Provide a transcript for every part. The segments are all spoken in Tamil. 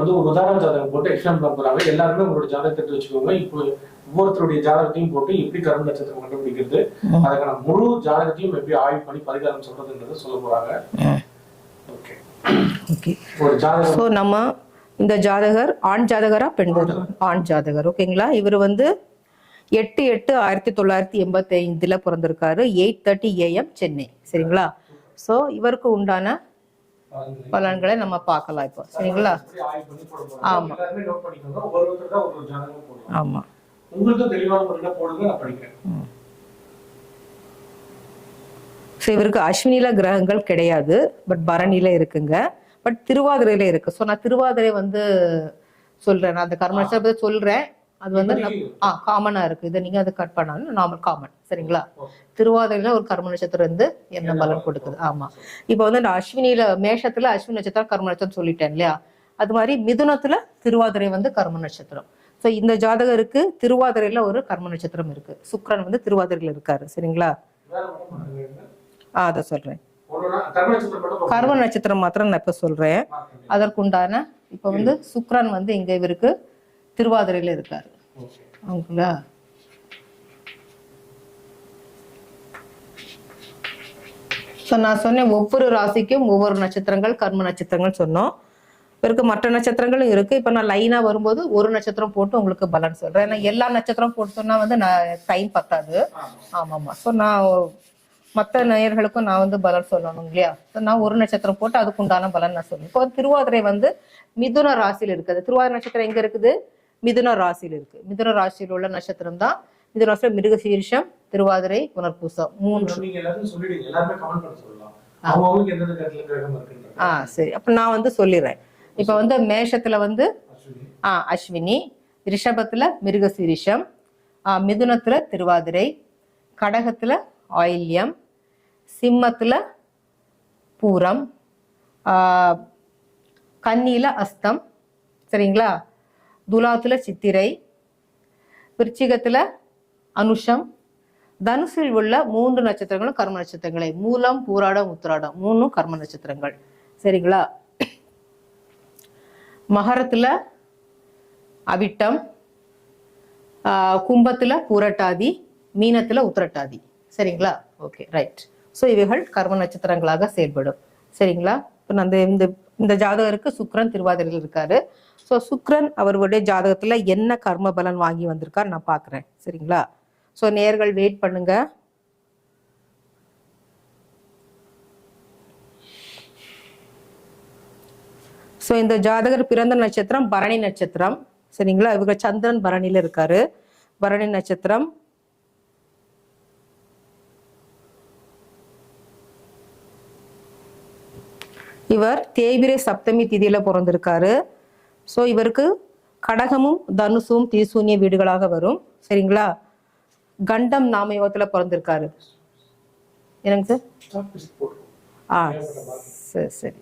வந்து ஒரு உதாரண ஜாதகம் போட்டு எக்ஸாம் போறாங்க. எல்லாருமே உங்களோட ஜாதகத்தை வச்சுக்கோங்க. இப்போ ஒவ்வொருத்தருடைய ஜாதகத்தையும் போட்டு எப்படி கரும்பு நட்சத்திரம் கண்டுபிடிக்கிறது. அதுக்கான முழு ஜாதகத்தையும் எப்படி ஆய்வு பண்ணி பரிகாரம் சொல்றதுன்றத சொல்ல போறாங்க. ஓகே. ஒரு ஜாதகம். ஸோ நம்ம இந்த ஜாதகர் ஆண் ஜாதகரா பெண் ஜாதகர்? ஆண் ஜாதகர். ஓகேங்களா? இவர் வந்து எட்டு எட்டு ஆயிரத்தி தொள்ளாயிரத்தி எண்பத்தி ஐந்துல பிறந்திருக்காரு. Eight thirty AM Chennai. சரிங்களா? ஸோ இவருக்கு உண்டான பலன்களை நம்ம பார்க்கலாம் இப்போ. சரிங்களா? ஆமா. ஆமா. ஸோ இவருக்கு அஸ்வினில கிரகங்கள் கிடையாது பட் பரணியில இருக்குங்க. பட் திருவாதிரையில இருக்கு. ஸோ நான் திருவாதிரை வந்து சொல்றேன். நான் அந்த கர்ம நட்சத்திரத்தை சொல்றேன். அது வந்து ஆ காமனா இருக்கு. இதை நீங்க அதை கட் பண்ணாலும் நார்மல் காமன் சரிங்களா? திருவாதிரையில ஒரு கர்ம நட்சத்திரம் இருந்து என்ன பலன் கொடுக்குது? ஆமா. இப்போ வந்து இந்த அஸ்வினியில மேஷத்துல அஸ்வினி நட்சத்திரம் கர்ம நட்சத்திரம் சொல்லிட்டேன் இல்லையா? அது மாதிரி மிதுனத்துல திருவாதிரை வந்து கர்ம நட்சத்திரம். ஸோ இந்த ஜாதகருக்கு திருவாதிரையில ஒரு கர்ம நட்சத்திரம் இருக்கு. சுக்கிரன் வந்து திருவாதிரையில இருக்காரு சரிங்களா? ஆ அதை சொல்றேன். கர்ம நட்சத்திரம் மாத்திரம் நான் இப்ப சொல்றேன். அதற்குண்டான இப்ப வந்து சுக்கிரன் வந்து இங்க இவருக்கு திருவாதிரையில இருக்காரு. அவங்களா? ஸோ நான் சொன்னேன் ஒவ்வொரு ராசிக்கும் ஒவ்வொரு நட்சத்திரங்கள் கர்ம நட்சத்திரங்கள் சொன்னோம். இவருக்கு மற்ற நட்சத்திரங்களும் இருக்கு. இப்ப நான் லைனா வரும்போது ஒரு நட்சத்திரம் போட்டு உங்களுக்கு பலன் சொல்றேன். ஏன்னா எல்லா நட்சத்திரம் போட்டு சொன்னா வந்து நான் டைம் பத்தாது. ஆமாமா. ஸோ நான் மற்ற நேயர்களுக்கும் நான் வந்து பலன் சொல்லணும் இல்லையா? So, நான் ஒரு நட்சத்திரம் போட்டு அதுக்கு உண்டான பலன் நான் சொல்லுவேன் இப்போ திருவாதிரை வந்து மிதுன ராசியில் இருக்குது. திருவாதிரை நட்சத்திரம் எங்க இருக்குது? மிதுன ராசியில் இருக்கு. மிதுன ராசியில் உள்ள நட்சத்திரம் தான். மிதுன ராசியில் மிருகசீரிஷம் திருவாதிரை புனர்பூசம் மூன்று. ஆ சரி. அப்ப நான் வந்து சொல்லிடுறேன். இப்ப வந்து மேஷத்துல வந்து ஆ அஸ்வினி. ரிஷபத்துல மிருகசீரிஷம். ஆ, மிதுனத்துல திருவாதிரை. கடகத்துல ஆயில்யம். சிம்மத்துல பூரம். கன்னியில அஸ்தம். சரிங்களா? துலாத்துல சித்திரை விருச்சிகத்துல அனுஷம் தனுசில் உள்ள மூன்று நட்சத்திரங்களும் கர்ம நட்சத்திரங்களே. மூலம் பூராடம் உத்திராடம். மூணும் கர்ம நட்சத்திரங்கள். சரிங்களா? மகரத்துல அவிட்டம் ஆஹ் கும்பத்துல பூரட்டாதி மீனத்துல உத்திரட்டாதி. சரிங்களா? Okay right. ஸோ இவைகள் கர்ம நட்சத்திரங்களாக செயல்படும். சரிங்களா? இப்போ நான் இந்த- இந்த ஜாதகருக்கு சுக்ரன் திருவாதிரையில் இருக்காரு. ஸோ சுக்கிரன் அவருடைய ஜாதகத்தில் என்ன கர்ம பலன் வாங்கி வந்திருக்கார் நான் பார்க்குறேன் சரிங்களா? ஸோ நேர்கள் வெயிட் பண்ணுங்க. ஸோ இந்த ஜாதகர் பிறந்த நட்சத்திரம் பரணி நட்சத்திரம். சரிங்களா? இவங்க சந்திரன் பரணியில் இருக்காரு. பரணி நட்சத்திரம். இவர் தேய்பிரை சப்தமி திதியில பிறந்திருக்காரு. ஸோ இவருக்கு கடகமும் தனுசும் தீசூன்ய வீடுகளாக வரும். சரிங்களா? கண்டம் நாமயோகத்தில் பிறந்திருக்காரு. என்னங்க சார்? ஆ சரி சரி.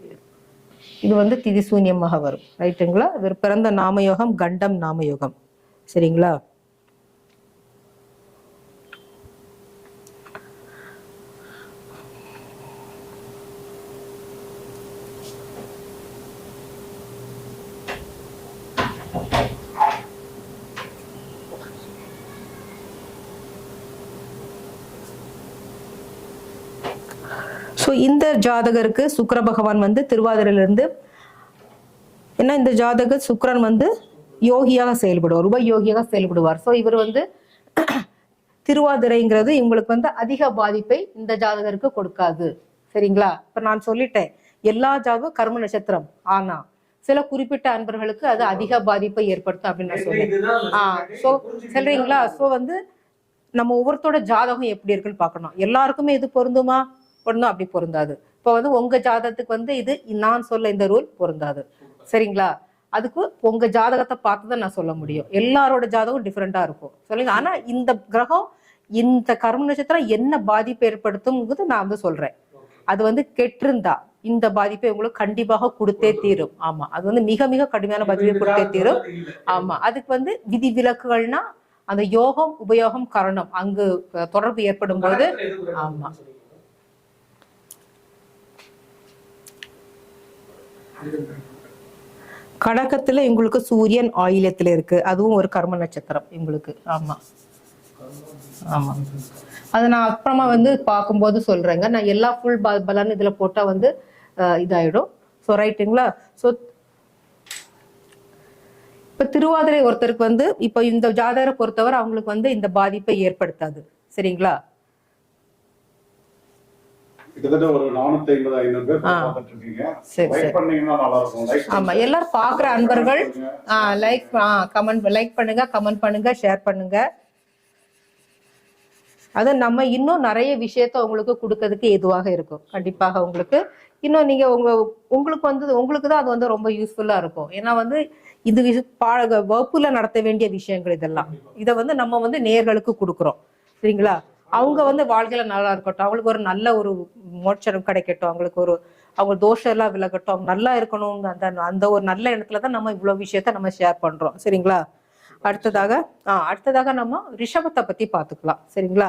இது வந்து திதிசூன்யமாக வரும். ரைட்டுங்களா இவர் பிறந்த நாமயோகம் கண்டம் நாமயோகம். சரிங்களா? ஸோ இந்த ஜாதகருக்கு சுக்கர பகவான் வந்து திருவாதிரையிலிருந்து ஏன்னா இந்த ஜாதகர் சுக்கரன் வந்து யோகியாக செயல்படுவார் ரூபாய் யோகியாக செயல்படுவார். ஸோ இவர் வந்து திருவாதிரைங்கிறது இவங்களுக்கு வந்து அதிக பாதிப்பை இந்த ஜாதகருக்கு கொடுக்காது. சரிங்களா? இப்ப நான் சொல்லிட்டேன் எல்லா ஜாதகம் கர்ம நட்சத்திரம். ஆனா சில குறிப்பிட்ட அன்பர்களுக்கு அது அதிக பாதிப்பை ஏற்படுத்தும் அப்படின்னு நான் சொல்லுவேன் ஆ ஸோ சொல்றீங்களா? ஸோ வந்து நம்ம ஒவ்வொருத்தோட ஜாதகம் எப்படி இருக்குன்னு பார்க்கணும். எல்லாருக்குமே இது பொருந்துமா? பொருந்தும் அப்படி பொருந்தாது. இப்போ வந்து உங்க ஜாதகத்துக்கு வந்து இது நான் சொல்ல இந்த ரூல் பொருந்தாது. சரிங்களா? அதுக்கு உங்க ஜாதகத்தை பார்த்து தான் நான் சொல்ல முடியும். எல்லாரோட ஜாதகம் டிஃப்ரெண்டா இருக்கும். சொல்லுங்க. ஆனா இந்த கிரகம் இந்த கர்ம நட்சத்திரம் என்ன பாதிப்பு ஏற்படுத்தும்ங்கிறது நான் வந்து சொல்றேன். அது வந்து கெட்டிருந்தா இந்த பாதிப்பை உங்களுக்கு கண்டிப்பாக கொடுத்தே தீரும். ஆமா. அது வந்து மிக மிக கடுமையான பாதிப்பை கொடுத்தே தீரும். ஆமா. அதுக்கு வந்து விதி விலக்குகள்னா அந்த யோகம் உபயோகம் கரணம் அங்கு தொடர்பு ஏற்படும் போது ஆமா. கடகத்துல எங்களுக்கு சூரியன் ஆயிலத்துல இருக்கு. அதுவும் ஒரு கர்ம நட்சத்திரம் எங்களுக்கு. ஆமா. ஆமா. அது நான் அப்புறமா வந்து பார்க்கும்போது சொல்றேங்க. நான் எல்லா ஃபுல் பலன் இதுல போட்டா வந்து இதாயிடும். ஸோ ரைட்டுங்களா ஸோ இப்ப திருவாதிரை ஒருத்தருக்கு வந்து இப்போ இந்த ஜாதகரை பொறுத்தவரை அவங்களுக்கு வந்து இந்த பாதிப்பை ஏற்படுத்தாது. சரிங்களா? கிட்டத்தட்ட ஒரு நானூத்தி ஐம்பது ஐநூறு பேர் ஆ. பார்த்துட்டு இருக்கீங்க சரி லைக் சரி. பண்ணீங்கன்னா நல்லா இருக்கும் லைக் ஆமா எல்லாரும் பாக்குற அன்பர்கள் லைக் கமெண்ட் லைக் பண்ணுங்க கமெண்ட் பண்ணுங்க ஷேர் பண்ணுங்க. அது நம்ம இன்னும் நிறைய விஷயத்த உங்களுக்கு கொடுக்கறதுக்கு எதுவாக இருக்கும். கண்டிப்பாக உங்களுக்கு. இன்னும் நீங்க உங்க உங்களுக்கு வந்து உங்களுக்கு தான் அது வந்து ரொம்ப யூஸ்ஃபுல்லா இருக்கும். ஏன்னா வந்து இது வகுப்புல நடத்த வேண்டிய விஷயங்கள் இதெல்லாம். இதை வந்து நம்ம வந்து நேர்களுக்கு கொடுக்குறோம். சரிங்களா? அவங்க வந்து வாழ்க்கையில நல்லா இருக்கட்டும். அவங்களுக்கு ஒரு நல்ல ஒரு மோட்சரம் கிடைக்கட்டும். அவங்களுக்கு ஒரு அவங்க தோஷம் எல்லாம் விலகட்டும். அவங்க நல்லா இருக்கணும் அந்த அந்த ஒரு நல்ல இடத்துல தான் நம்ம இவ்வளவு விஷயத்த நம்ம ஷேர் பண்றோம். சரிங்களா? அடுத்ததாக அடுத்ததாக நம்ம ரிஷபத்தை பத்தி பாத்துக்கலாம் சரிங்களா?